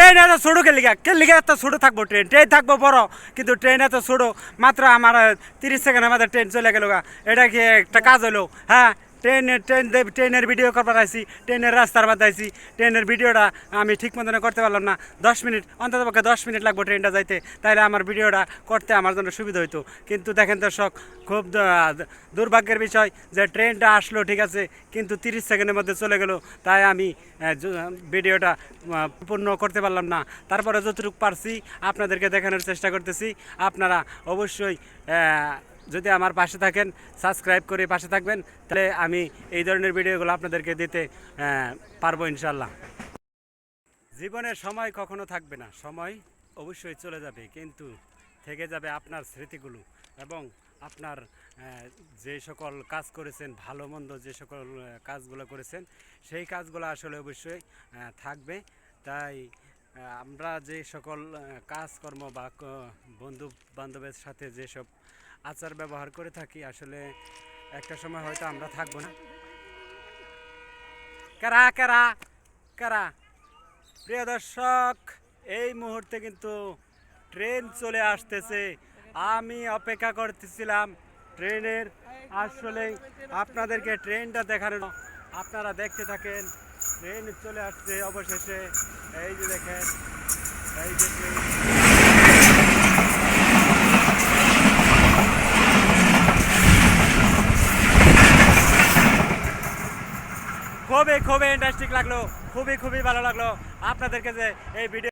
Train এত ছোটো কে লিগা? কে লিগা এত ছোটো থাকব ট্রেন? ট্রেন থাকব বড়, কিন্তু ট্রেন এত ছোটো। মাত্র আমার তিরিশ সেকেন্ড আমাদের ট্রেন চলে গেল এটা কি একটা কাজ হলো? হ্যাঁ? ট্রেন ট্রেন ট্রেনের ভিডিও করবার আইসি ট্রেনের রাস্তার মধ্যে আইসি ট্রেনের ভিডিওটা আমি ঠিক মতন করতে পারলাম না। দশ মিনিট, অন্তত পক্ষে দশ মিনিট লাগবো ট্রেনটা যাইতে। তাইলে আমার ভিডিওটা করতে আমার জন্য সুবিধা হইতো। কিন্তু দেখেন দর্শক, খুব দুর্ভাগ্যের বিষয় যে ট্রেনটা আসলো, ঠিক আছে, কিন্তু তিরিশ সেকেন্ডের মধ্যে চলে গেল। তাই আমি ভিডিওটা পূর্ণ করতে পারলাম না। তারপরে যতটুকু পারছি, আপনাদেরকে দেখানোর চেষ্টা করতেছি। আপনারা অবশ্যই যদি আমার পাশে থাকেন সাবস্ক্রাইব করে পাশে থাকবেন, তাহলে আমি এই ধরনের ভিডিওগুলো আপনাদেরকে দিতে পারব ইনশাল্লাহ জীবনের সময় কখনো থাকবে না, সময় অবশ্যই চলে যাবে, কিন্তু থেকে যাবে আপনার স্মৃতিগুলো এবং আপনার যে সকল কাজ করেছেন, ভালো মন্দ যে সকল কাজগুলো করেছেন, সেই কাজগুলো আসলে অবশ্যই থাকবে। তাই আমরা যে সকল কাজকর্ম বা বন্ধু বান্ধবের সাথে যেসব আচার ব্যবহার করে থাকি, আসলে একটা সময় হয়তো আমরা থাকব না। কারা কারা কারা? প্রিয় দর্শক, এই মুহূর্তে কিন্তু ট্রেন চলে আসতেছে। আমি অপেক্ষা করতেছিলাম ট্রেনের। আসলে আপনাদেরকে ট্রেনটা দেখানো আপনারা দেখতে থাকেন ট্রেন চলে আসছে অবশেষে। এই যে দেখেন, এই যে খুবই খুবই ইন্টারেস্টিং লাগল, খুবই খুবই ভালো লাগল। আপনাদেরকে যে এই ভিডিও